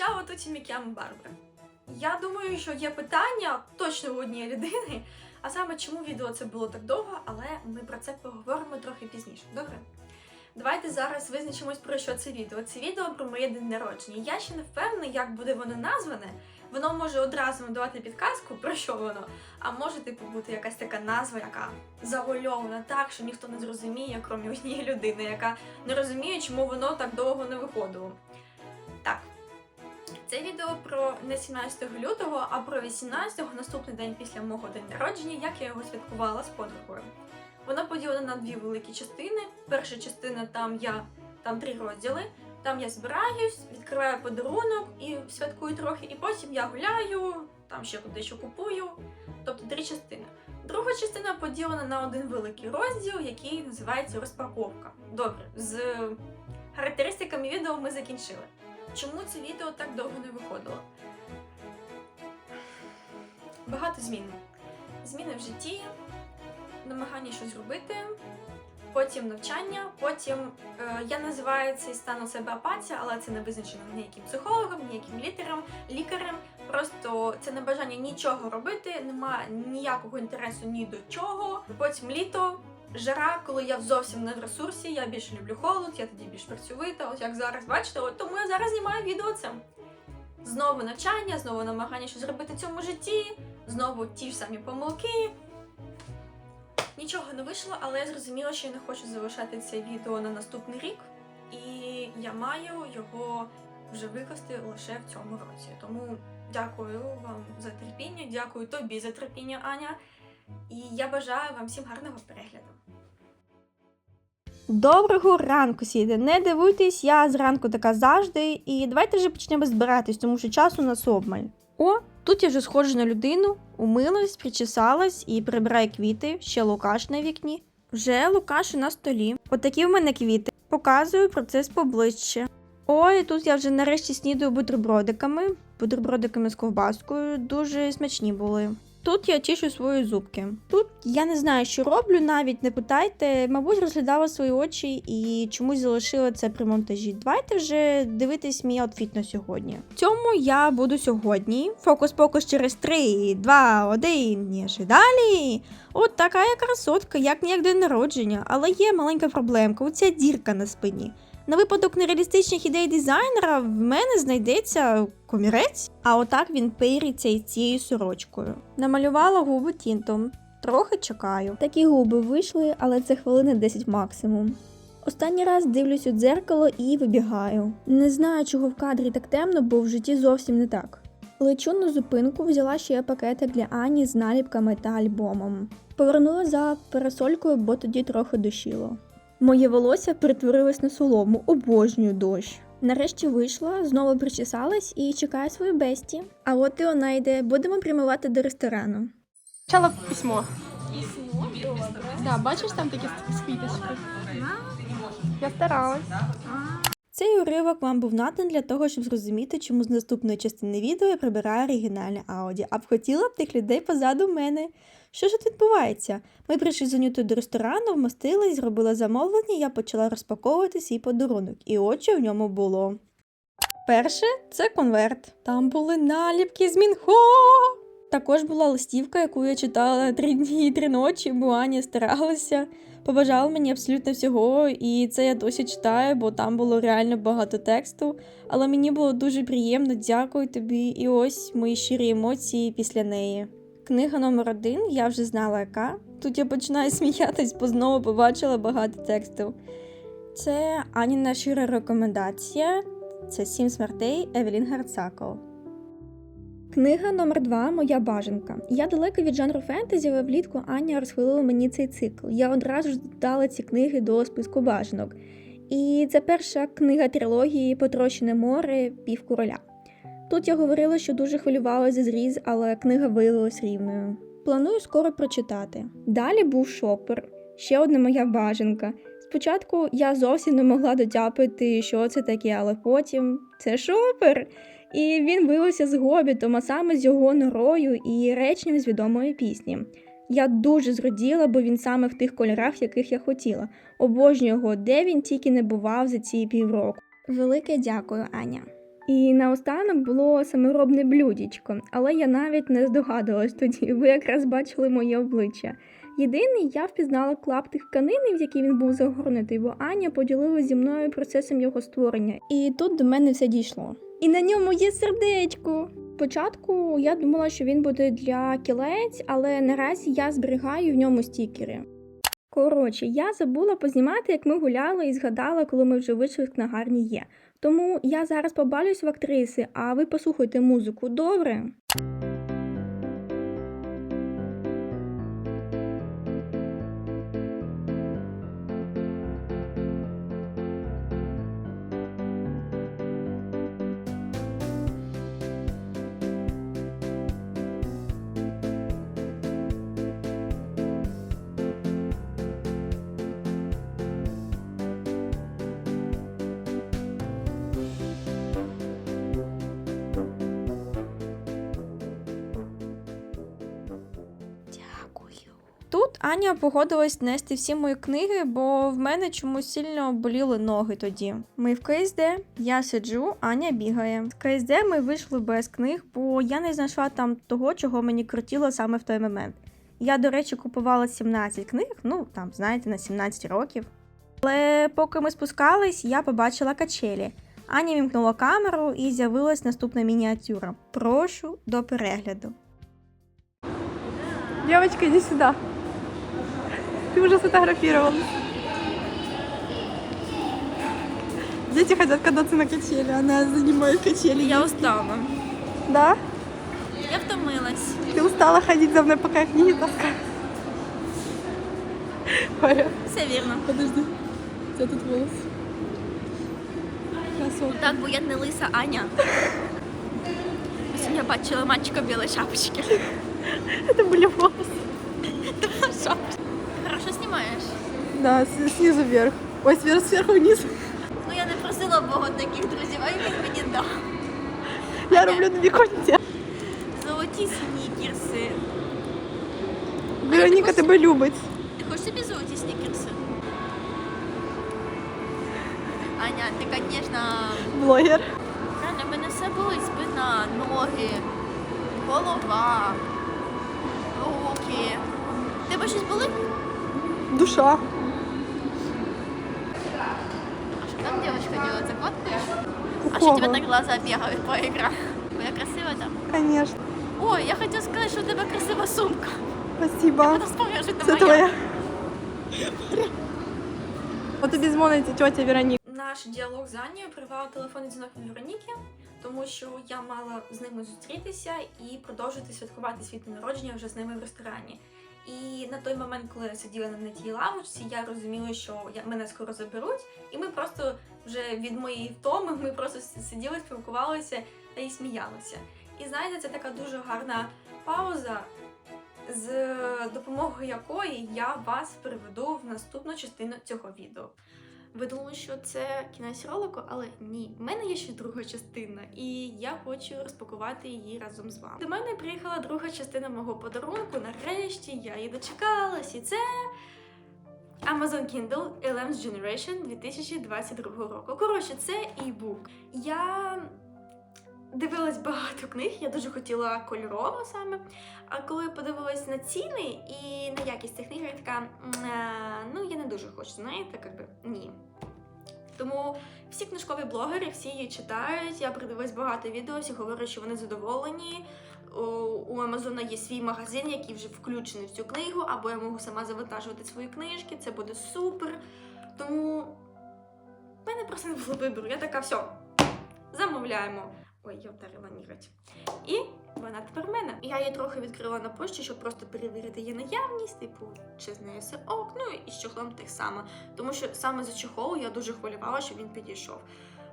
Чао, тут Мікям Барбара. Я думаю, що є питання точно у однієї людини, а саме чому відео це було так довго, але ми про це поговоримо трохи пізніше. Добре? Давайте зараз визначимось про що це відео. Це відео про моє день народження. Я ще не впевнена, як буде воно назване. Воно може одразу надавати підказку, про що воно, а може типу бути якась така назва, яка завольована так, що ніхто не зрозуміє, крім однієї людини, яка не розуміє, чому воно так довго не виходило. Це відео про не 17 лютого, а про 18-го, наступний день після мого день народження, як я його святкувала з подругою. Воно поділено на дві великі частини. Перша частина там я, там три розділи. Там я збираюсь, відкриваю подарунок і святкую трохи, і потім я гуляю, там ще дещо купую. Тобто три частини. Друга частина поділена на один великий розділ, який називається розпаковка. Добре, з характеристиками відео ми закінчили. Чому це відео так довго не виходило? Багато змін. Зміни в житті, намагання щось зробити, потім навчання, потім е, я називаю цей стан у себе апатія, але це не визначено ніяким психологом, ніяким літером, лікарем. Просто це не бажання нічого робити, немає ніякого інтересу ні до чого. Потім літо, жара, коли я зовсім не в ресурсі, я більше люблю холод, я тоді більш працьовита, от як зараз, бачите, от тому я зараз знімаю відео це. Знову навчання, знову намагання щось зробити в цьому житті, знову ті ж самі помилки. Нічого не вийшло, але я зрозуміла, що я не хочу залишати це відео на наступний рік, і я маю його вже викласти лише в цьому році. Тому дякую вам за терпіння, дякую тобі за терпіння, Аня. І я бажаю вам всім гарного перегляду. Доброго ранку, сіде. Не дивуйтесь, я зранку така завжди. І давайте вже почнемо збиратись, тому що часу нас обмаль. О, тут я вже схожа на людину, умилась, причесалась і прибираю квіти, ще Лукаш на вікні. Вже Лукаш на столі. Отакі в мене квіти. Показую процес поближче. Ой, тут я вже нарешті снідаю бутербродиками, бутербродиками з ковбаскою, дуже смачні були. Тут я чищу свої зубки. Тут я не знаю, що роблю, навіть не питайте. Мабуть, розглядала свої очі і чомусь залишила це при монтажі. Давайте вже дивитись мій аутфіт на сьогодні. В цьому я буду сьогодні. Фокус-покус через 3, 2, 1, ніж і далі. От така я красотка, як ніяк день народження, але є маленька проблемка, оця дірка на спині. На випадок нереалістичних ідей дизайнера в мене знайдеться комірець, а отак він пириться із цією сорочкою. Намалювала губи тінтом. Трохи чекаю. Такі губи вийшли, але це хвилини 10 максимум. Останній раз дивлюсь у дзеркало і вибігаю. Не знаю, чого в кадрі так темно, бо в житті зовсім не так. Лечу на зупинку, взяла ще пакетик для Ані з наліпками та альбомом. Повернула за парасолькою, бо тоді трохи дощило. Моє волосся перетворилось на солому, обожнюю дощ. Нарешті вийшла, знову причесалась і чекаю свою бесті. А от і вона йде, будемо прямувати до ресторану. Почала письмо. Письмо? Да, бачиш там такі квіточки? Я старалась. Цей уривок вам був надан для того, щоб зрозуміти, чому з наступної частини відео я прибираю оригінальне ауді, а б хотіла б тих людей позаду мене. Що ж тут відбувається? Ми прийшли з Анютою до ресторану, вмостились, зробила замовлення, я почала розпаковувати свій подарунок, і що в ньому було. Перше це конверт. Там були наліпки з Мінхо. Також була листівка, яку я читала три дні і три ночі, бо Аня старалася. Побажала мені абсолютно всього, і це я досі читаю, бо там було реально багато тексту. Але мені було дуже приємно, дякую тобі. І ось мої щирі емоції після неї. Книга номер один, я вже знала яка. Тут я починаю сміятись, бо знову побачила багато тексту. Це Аніна щира рекомендація. Це Сім смертей Евелін Гарцаков. Книга номер 2 Моя бажанка. Я далека від жанру фентезі, але влітку Аня розхвалила мені цей цикл. Я одразу ж додала ці книги до списку бажанок. І це перша книга трилогії Потрощене море пів короля. Тут я говорила, що дуже хвилювалася зріз, але книга виявилась рівною. Планую скоро прочитати. Далі був шопер, ще одна моя бажанка. Спочатку я зовсім не могла дотяпити, що це таке, але потім це шопер. І він виявився з гобітом, а саме з його норою і реченням з відомої пісні. Я дуже зраділа, бо він саме в тих кольорах, яких я хотіла. Обожнюю його, де він тільки не бував за ці півроку. Велике дякую, Аня. І наостанок було саморобне блюдічко, але я навіть не здогадувалась тоді. Ви якраз бачили моє обличчя. Єдиний, я впізнала клаптик тканини, в який він був загорнутий, бо Аня поділилася зі мною процесом його створення. І тут до мене все дійшло. І на ньому є сердечко. Спочатку я думала, що він буде для кілець, але наразі я зберігаю в ньому стікери. Коротше, я забула познімати, як ми гуляли і згадала, коли ми вже вийшли з книгарні є. Тому я зараз побалюсь в актриси, а ви послухайте музику, добре? Аня погодилась нести всі мої книги, бо в мене чомусь сильно боліли ноги тоді. Ми в КСД, я сиджу, Аня бігає. З КСД ми вийшли без книг, бо я не знайшла там того, чого мені крутіло саме в той момент. Я, до речі, купувала 17 книг, ну там, знаєте, на 17 років. Але поки ми спускались, я побачила качелі. Аня вімкнула камеру і з'явилась наступна мініатюра. Прошу до перегляду. Девочка, иди сюда. Ты уже сфотографировалась. Дети хотят кататься на качели, она занимает качели. Я устала. Да? Я втомилась. Ты устала ходить за мной, пока я книги таскаю. Оля, Все вірно. подожди. У тебя тут волос. Красотка. Так, бо я не лиса Аня. Сьогодні бачила мальчика в білій шапочці. Это были волосы. Хорошо знімаєш. Да, снизу вверх. Ой, сверху, сверху вниз. Ну я не просила Бога таких друзів, а він мені дав. Я роблю тобі контент. Золоті снікерси. Вероніка тебе любить. Ти хочеш собі золоті снікерси? Аня, ти, звісно, Блогер. реально, в мене все болить спина, ноги, голова, руки. Тебе щось болить? Душа. А что там девочка делает? Закладываешь? А Какого? что у тебя так глаза бегают по экрану? Я красивая там? Конечно. Ой, я хотела сказать, что у тебя красивая сумка. Спасибо. Потом вспомнила, что это Це моя. твоя. От тобі дзвонить тетя Вероніка. Наш діалог з Анією привав телефонний дзвінок від Вероніки, тому що я мала з ними зустрітися і продовжити святкувати свій день народження вже з ними в ресторані. І на той момент, коли я сиділа на тій лавочці, я розуміла, що мене скоро заберуть, і ми просто вже від моєї втоми ми просто сиділи, спілкувалися та й сміялися. І знаєте, це така дуже гарна пауза, з допомогою якої я вас приведу в наступну частину цього відео. Ви думали, що це кінець ролику, але ні, У мене є ще друга частина, і я хочу розпакувати її разом з вами. До мене приїхала друга частина мого подарунку. Нарешті я її дочекалась, і це Amazon Kindle LM's Generation 2022 року. Коротше, це e-book. Я дивилась багато книг, я дуже хотіла кольорово саме. А коли я подивилась на ціни і на якість цих книг, я така, е, ну я не дуже хочу, знаєте, як би ні. Тому всі книжкові блогери, всі її читають. Я придивилась багато відео, всі говорять, що вони задоволені. У Амазона є свій магазин, який вже включений в цю книгу, або я можу сама завантажувати свої книжки, це буде супер. Тому в мене просто не було вибору. Я така, все, замовляємо. Ой, я вдарила ніготь. І вона тепер в мене. Я її трохи відкрила на пошті, щоб просто перевірити її наявність, типу, чи з нею все ок, ну і з чохлом так само. Тому що саме за чохол я дуже хвилювала, щоб він підійшов.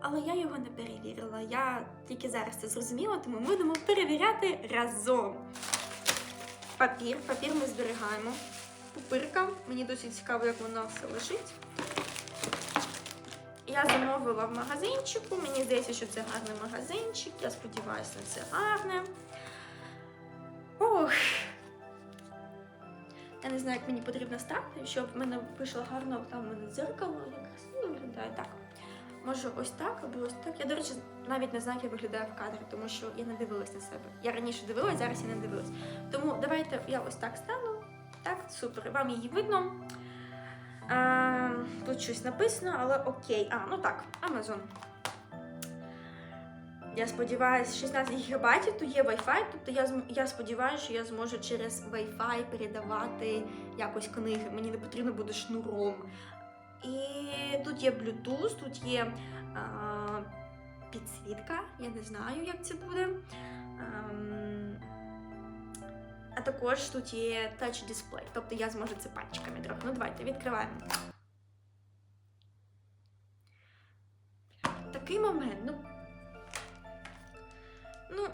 Але я його не перевірила. Я тільки зараз це зрозуміла, тому ми будемо перевіряти разом. Папір. Папір ми зберігаємо. Пупирка. Мені досить цікаво, як вона все лежить. Я замовила в магазинчику. Мені здається, що це гарний магазинчик. Я сподіваюся, це гарне. Ох. Я не знаю, як мені потрібно стати, щоб в мене вийшло гарно там в мене дзеркало. Якраз ну, виглядає так. може ось так або ось так. Я, до речі, навіть не знаю, як я виглядаю в кадрі, тому що я не дивилась на себе. Я раніше дивилась, зараз я не дивилась. Тому давайте я ось так стану. Так, супер. Вам її видно. А, тут щось написано, але окей. А, ну так, Amazon. Я сподіваюся, 16 гігабайтів, то є Wi-Fi, тобто я, я сподіваюся, що я зможу через Wi-Fi передавати якось книги. Мені не потрібно буде шнуром. І тут є Bluetooth, тут є а, підсвітка, я не знаю, як це буде. Ам, а також тут є Touch Display, тобто я зможу це пальчиками трохи. Ну, давайте відкриваємо. Такий момент, ну. Ну,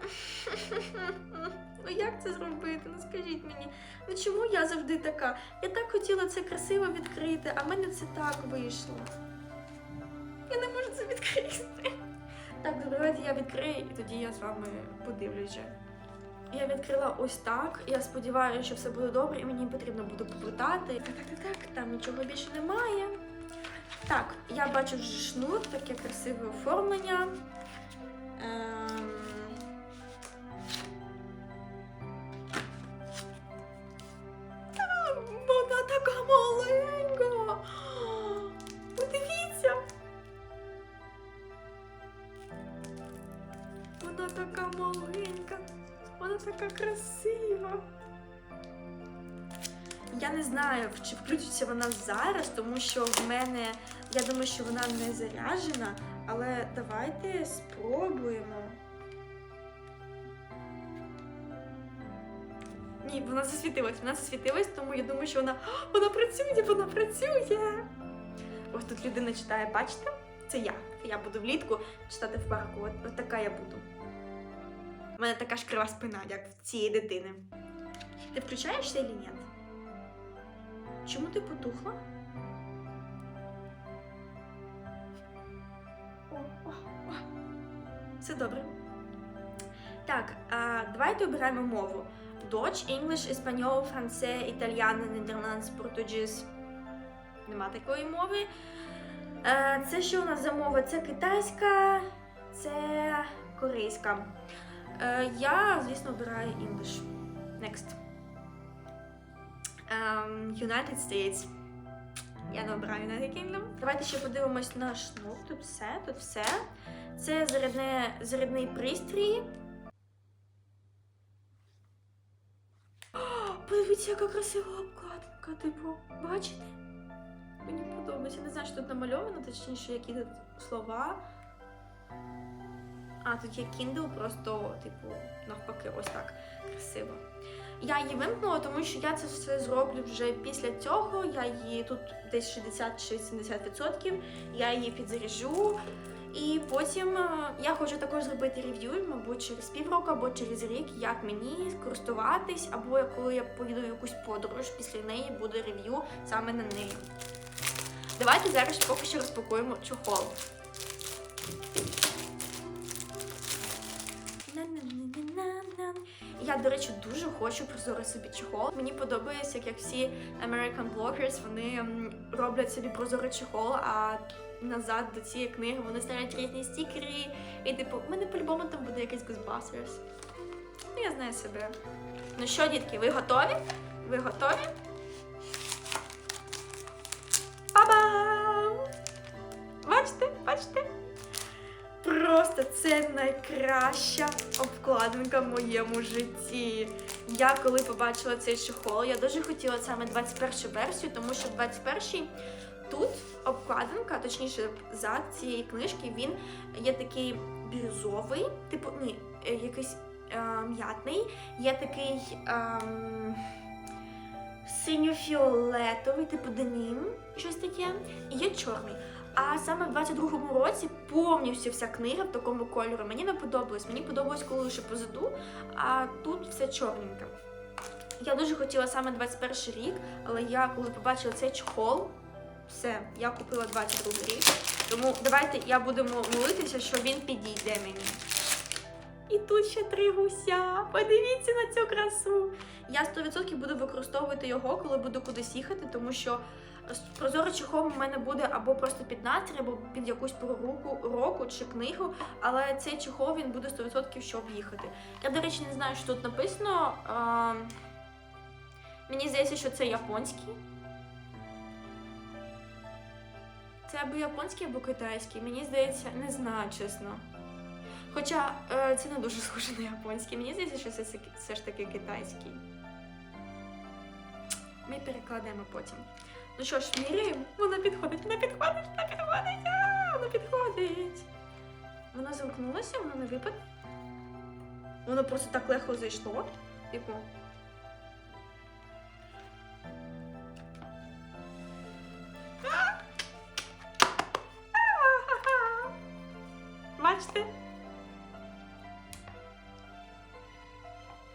ну як це зробити? Ну скажіть мені, ну чому я завжди така? Я так хотіла це красиво відкрити, а в мене це так вийшло. Я не можу це відкрити. Так, давайте я відкрию і тоді я з вами подивлюсь вже. Я відкрила ось так. Я сподіваюся, що все буде добре, і мені потрібно буде повертати. Так, так, так, так, там нічого більше немає. Так, я бачу вже шнур, таке красиве оформлення. Ем... Вона така маленька. Подивіться. Вона така маленька. Вона така красива. Я не знаю, чи включиться вона зараз, тому що в мене, я думаю, що вона не заряджена, але давайте спробуємо. Ні, вона засвітилась, вона засвітилась, тому я думаю, що вона, вона працює, вона працює. Ось тут людина читає, бачите? Це я. Я буду влітку читати в парку. От, от така я буду. У мене така ж крива спина, як в цієї дитини. Ти включаєшся чи ні? Чому ти потухла? Все добре. Так, давайте обираємо мову. Dutch, English, Espanol, Франце, Італіано, Нідерландс, Португіз. Нема такої мови. Е, Це що у нас за мова? Це китайська, це корейська. Е, Я, звісно, обираю English. Next. Ем, United States. Я не обираю United Kingdom. Давайте ще подивимось на шнур. Тут все, тут все. Це зарядне, зарядний пристрій. Подивіться, яка красива обкладинка. Типу, бачите? Мені подобається. Не знаю, що тут намальовано, точніше, які тут слова. А, тут є Kindle, просто, типу, навпаки, ось так красиво. Я її вимкнула, тому що я це все зроблю вже після цього. Я її тут десь 60-70%. Я її підзаряжу. І потім е, я хочу також зробити рев'ю, мабуть, через півроку або через рік, як мені користуватись, або коли я поїду в якусь подорож, після неї буде рев'ю саме на неї. Давайте зараз поки що розпакуємо чохол. Я, до речі, дуже хочу прозорий собі чехол. Мені подобається, як всі American bloggers, вони роблять собі прозорий чехол, а назад до цієї книги вони ставлять різні стікери. І типу, в мене по-любому там буде якийсь Ghostbusters. Ну, я знаю себе. Ну що, дітки, ви готові? Ви готові? Це найкраща обкладинка в моєму житті. Я коли побачила цей чохол, я дуже хотіла саме 21 версію, тому що 21 тут обкладинка, точніше, зад цієї книжки, він є такий бірюзовий, типу, ні, е, якийсь е, м'ятний, є такий. ем, Синьо-фіолетовий, типу денім, щось таке, і є чорний. А саме в 22-му році повністю вся книга в такому кольорі. Мені не подобалось. Мені подобалось, коли лише позаду, а тут все чорненьке. Я дуже хотіла саме 21 рік, але я коли побачила цей чохол, все, я купила 22 рік. Тому давайте я будемо молитися, що він підійде мені. І тут ще три гуся. Подивіться на цю красу. Я 100% буду використовувати його, коли буду кудись їхати, тому що Прозорий чехол у мене буде або просто під настрій, або під якусь пору року, чи книгу, але цей чехол він буде 100% щоб їхати. Я, до речі, не знаю, що тут написано. А, мені здається, що це японський. Це або японський, або китайський. Мені здається, не знаю, чесно. Хоча е, це не дуже схоже на японський. Мені здається, що це все- ж таки китайський. Ми перекладемо потім. Ну що ж, міряємо. Вона підходить, вона підходить, вона підходить, а, вона підходить. Вона замкнулася, вона не випаде. Воно просто так легко зайшло. Типу. Бачите?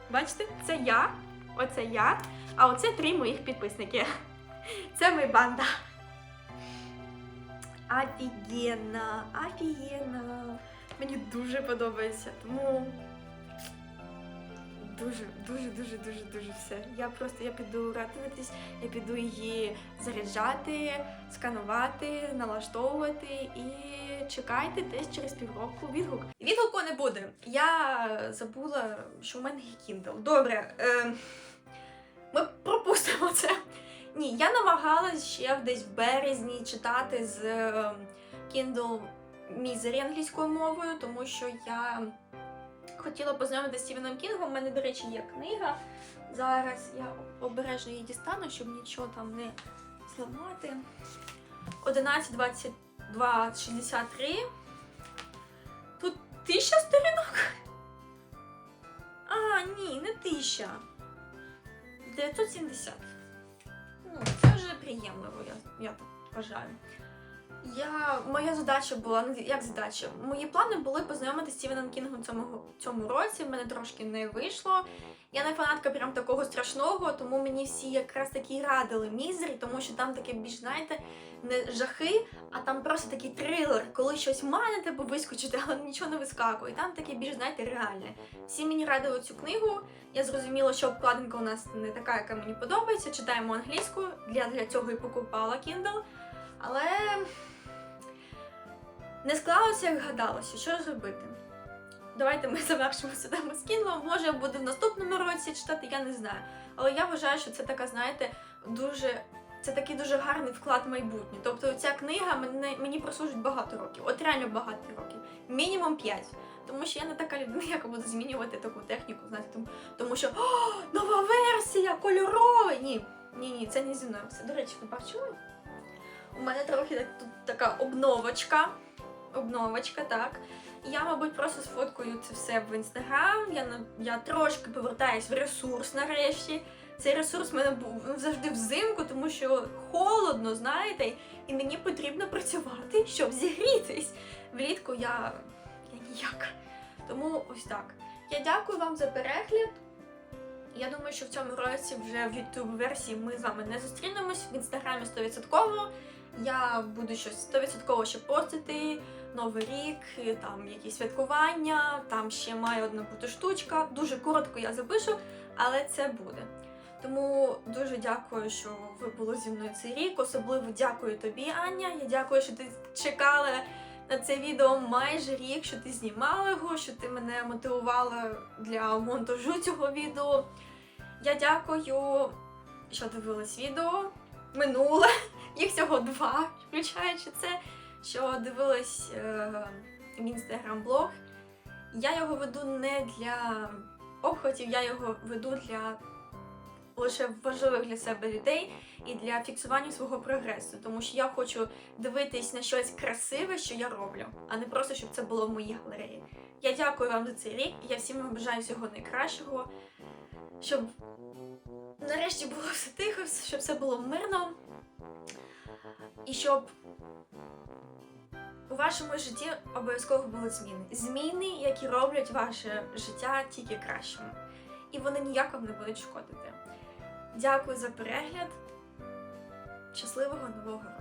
Бачите, це я, оце я, а оце три моїх підписники. Це ми банда. Офігенно, офігенно. Мені дуже подобається. Тому дуже, дуже, дуже, дуже, дуже все. Я просто я піду радуватись, я піду її заряджати, сканувати, налаштовувати і чекайте десь через півроку відгук. Відгуку не буде. Я забула, що в мене є Kindle. Добре. Е, ми пропустимо це. Ні, я намагалась ще десь в березні читати з е, Kindle Misery англійською мовою, тому що я хотіла познайомитися з Стівеном Кінгом. У мене, до речі, є книга. Зараз я обережно її дістану, щоб нічого там не зламати. 11, 22, 63. Тут тисяча сторінок. А, ні, не тисяча. 970. Приємливо, я, я так вважаю. Я, моя задача була, ну, як задача? Мої плани були познайомитися з Стівеном Кінгом цьому, цьому році. В мене трошки не вийшло. Я не фанатка прям такого страшного, тому мені всі якраз таки радили мізері, тому що там таке більш, знаєте, не жахи, а там просто такий трилер, коли щось має тебе вискочити, але нічого не вискакує. Там таке більш, знаєте, реальне. Всі мені радили цю книгу. Я зрозуміла, що обкладинка у нас не така, яка мені подобається. Читаємо англійською. Для, для цього і покупала Kindle. Але не склалося, як гадалося. Що зробити? Давайте ми завершимо сюди Kindle. Може, буде в наступному році читати, я не знаю. Але я вважаю, що це така, знаєте, дуже. Це такий дуже гарний вклад в майбутнє. Тобто ця книга мене, мені прослужить багато років, от реально багато років. Мінімум 5. Тому що я не така людина, яка буде змінювати таку техніку, знаєте, тому, тому що О, нова версія, кольорова. Ні, ні, ні, це не зі мною. Все, до речі, ви бачили? У мене трохи так- тут така обновочка. Обновочка, так. Я, мабуть, просто сфоткаю це все в інстаграм. Я, я трошки повертаюсь в ресурс нарешті. Цей ресурс в мене був ну, завжди взимку, тому що холодно, знаєте, і мені потрібно працювати, щоб зігрітись. Влітку я, я ніяк. Тому ось так. Я дякую вам за перегляд. Я думаю, що в цьому році вже в youtube версії ми з вами не зустрінемось в інстаграмі 100%. Я буду щось 100% ще постити. Новий рік, там якісь святкування, там ще має одна бути штучка. Дуже коротко я запишу, але це буде. Тому дуже дякую, що ви були зі мною цей рік. Особливо дякую тобі, Аня. Я дякую, що ти чекала на це відео майже рік, що ти знімала його, що ти мене мотивувала для монтажу цього відео. Я дякую, що дивились відео. Минуле, їх всього два, включаючи це, що дивились е, мій інстаграм-блог. Я його веду не для обхватів, я його веду для лише важливих для себе людей і для фіксування свого прогресу, тому що я хочу дивитись на щось красиве, що я роблю, а не просто щоб це було в моїй галереї. Я дякую вам за цей рік. Я всім вам бажаю всього найкращого, щоб нарешті було все тихо, щоб все було мирно, і щоб у вашому житті обов'язково були зміни. Зміни, які роблять ваше життя тільки кращим. І вони ніяк вам не будуть шкодити. Дякую за перегляд. Щасливого нового року!